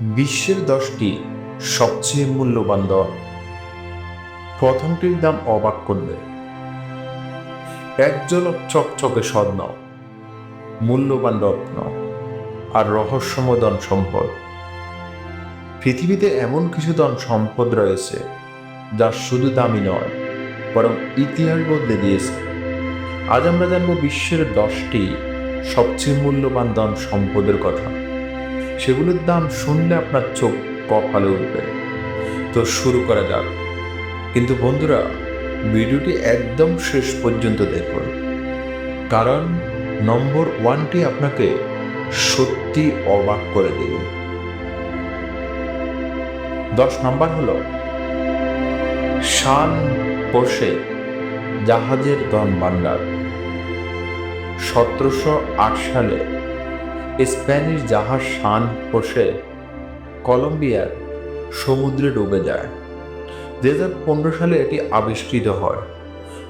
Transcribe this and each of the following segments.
বিশ্বের দশটি সবচেয়ে মূল্যবান দল। প্রথমটির দাম অবাক করবে এক ঝলক চকচকে স্বর্ণ মূল্যবান রত্ন আর রহস্যময় ধন সম্পদ। পৃথিবীতে এমন কিছু ধন সম্পদ রয়েছে, যা শুধু দামি নয়, বরং ইতিহাস বদলে দিয়েছে। আজ আমরা জানব বিশ্বের দশটি সবচেয়ে মূল্যবান ধন সম্পদের কথা। সেগুলোর দাম শুনলে আপনার চোখ কপালে উঠবে। তো শুরু করা যাক। কিন্তু বন্ধুরা, ভিডিওটি একদম শেষ পর্যন্ত দেখুন। কারণ নম্বর ওয়ানটি আপনাকে সত্যি অবাক করে দেবে। দশ নম্বর হলো, শান পোষে জাহাজের ধন ভাণ্ডার। সতেরোশো আট সালে স্প্যানিশ জাহাজ শান হোসে কলম্বিয়ার সমুদ্রে ডুবে যায়। দু হাজার পনেরো সালে এটি আবিষ্কৃত হয়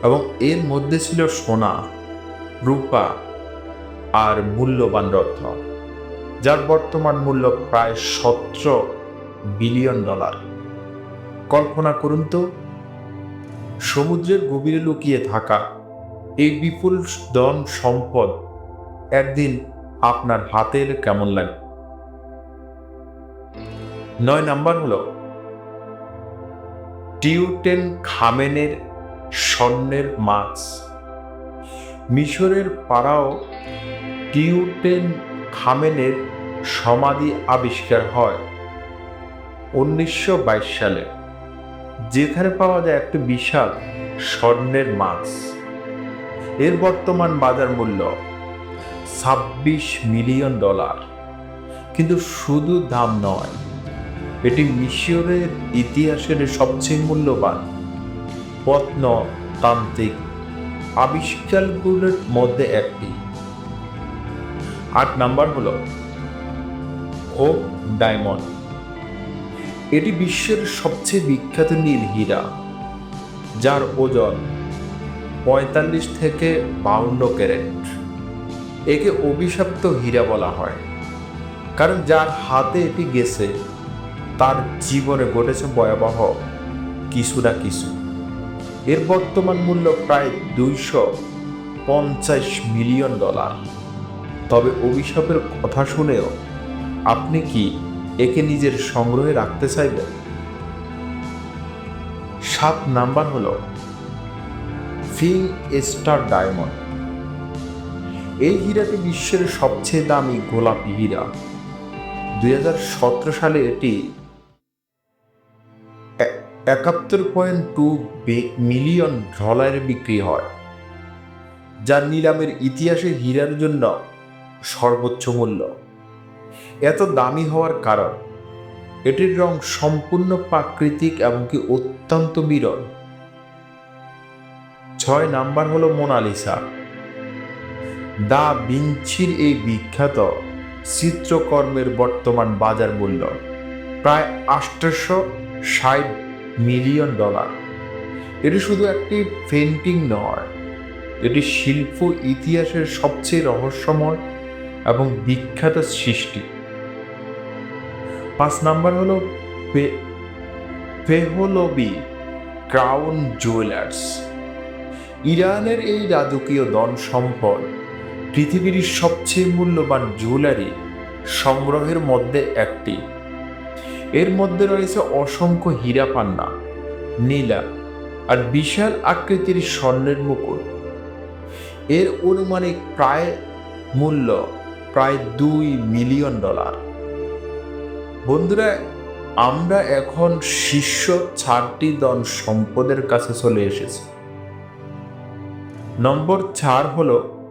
এবং এর মধ্যে ছিল সোনা, রূপা আর মূল্যবান রত্ন, যার বর্তমান মূল্য প্রায় সতেরো বিলিয়ন ডলার। কল্পনা করুন তো, সমুদ্রের গভীরে লুকিয়ে থাকা এই বিপুল ধন সম্পদ একদিন আপনার হাতের কেমন লাগে? নয় নাম্বার হলো, টিউটেন খামেনের স্বর্ণের মাছ। মিশরের পাড়াও টিউটেন খামেনের সমাধি আবিষ্কার হয় উনিশশো বাইশ সালে, যেখানে পাওয়া যায় একটি বিশাল স্বর্ণের মাছ। এর বর্তমান বাজার মূল্য ছাব্বিশ মিলিয়ন ডলার। কিন্তু শুধু দাম নয়, এটি মিশরের ইতিহাসের সবচেয়ে মূল্যবান, প্রত্নতান্ত্রিক আবিষ্কারগুলোর মধ্যে একটি। আট নাম্বার হলো হোপ ডায়মন্ড। এটি বিশ্বের সবচেয়ে বিখ্যাত নীল হীরা, যার ওজন পঁয়তাল্লিশ থেকে বাউন্ন ক্যারেট। একে অভিশপ্ত হীরা বলা হয়। কারণ যার হাতে এটি গেছে, তার জীবনে ঘটেছে ভয়াবহ কিছু না কিছু। এর বর্তমান মূল্য প্রায় দুইশো পঞ্চাশ মিলিয়ন ডলার। তবে অভিশাপের কথা শুনেও আপনি কি একে নিজের সংগ্রহে রাখতে চাইবেন? সাত নাম্বার হলো, ফিং স্টার ডায়মন্ড। এই হীরাটি বিশ্বের সবচেয়ে দামি গোলাপি হীরা। দুই হাজার সতেরো সালে এটি একাত্তর পয়েন্ট টু মিলিয়ন ডলারে বিক্রি হয়, যা নিলামের ইতিহাসে হীরার জন্য সর্বোচ্চ মূল্য। এত দামি হওয়ার কারণ, এটির রং সম্পূর্ণ প্রাকৃতিক এবং কি অত্যন্ত বিরল। ছয় নাম্বার হলো মোনালিসা। দা বিঞ্চির এই বিখ্যাত চিত্রকর্মের বর্তমান বাজার মূল্য প্রায় আষ্টশো ষাট মিলিয়ন ডলার। এটি শুধু একটি পেন্টিং নয়, এটি শিল্প ইতিহাসের সবচেয়ে রহস্যময় এবং বিখ্যাত সৃষ্টি। পাঁচ নাম্বার হলো পেহলবি ক্রাউন জুয়েলার্স। ইরানের এই রাজকীয় ধন সম্পদ পৃথিবীর সবচেয়ে মূল্যবান জুয়েলারি সংগ্রহের মধ্যে একটি। এর মধ্যে রয়েছে অসংখ্য হীরা পান্না নীলা আর বিশাল আকৃতির স্বর্ণের মুকুট। এর অনুমানিক প্রায় মূল্য প্রায় দুই মিলিয়ন ডলার। বন্ধুরা, আমরা এখন শীর্ষ চারটি দন সম্পদের কাছে চলে এসেছি। নম্বর চার হলো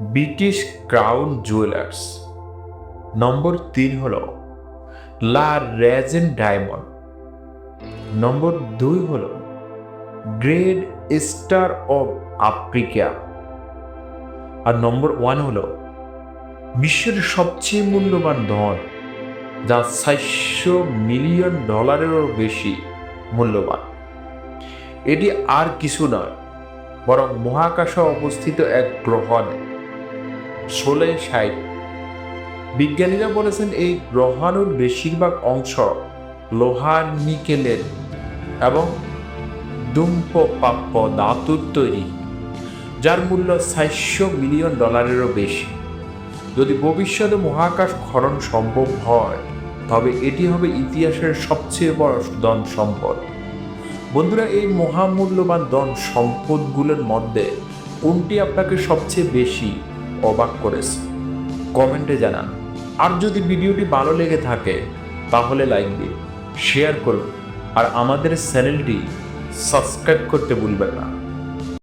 ব্রিটিশ ক্রাউন জুয়েলার্স নম্বর তিন হল লা রেজেন ডায়মন্ড নম্বর দুই হল গ্রেড স্টার অব আফ্রিকা আর নম্বর ওয়ান হল বিশ্বের সবচেয়ে মূল্যবান ধন, যা চারশো মিলিয়ন ডলারেরও বেশি মূল্যবান। এটি আর কিছু নয়, বরং মহাকাশে অবস্থিত এক গ্রহ সোলে সাইট বিজ্ঞানীরা বলেছেন এই গ্রহাণুর বেশিরভাগ অংশ লোহার নিকেলের এবং দুম্পপ্রাপ্য ধাতুর তৈরি, যার মূল্য চারশো মিলিয়ন ডলারেরও বেশি। যদি ভবিষ্যতে মহাকাশ খনন সম্ভব হয়, তবে এটি হবে ইতিহাসের সবচেয়ে বড় ধন সম্পদ। বন্ধুরা, এই মহামূল্যবান ধন সম্পদগুলোর মধ্যে কোনটি আপনাকে সবচেয়ে বেশি অবাক করেছে। কমেন্টে জানান, আর যদি ভিডিওটি ভালো লেগে থাকে, তাহলে লাইক দিন, শেয়ার করুন, আর আমাদের চ্যানেলটি সাবস্ক্রাইব করতে ভুলবেন না।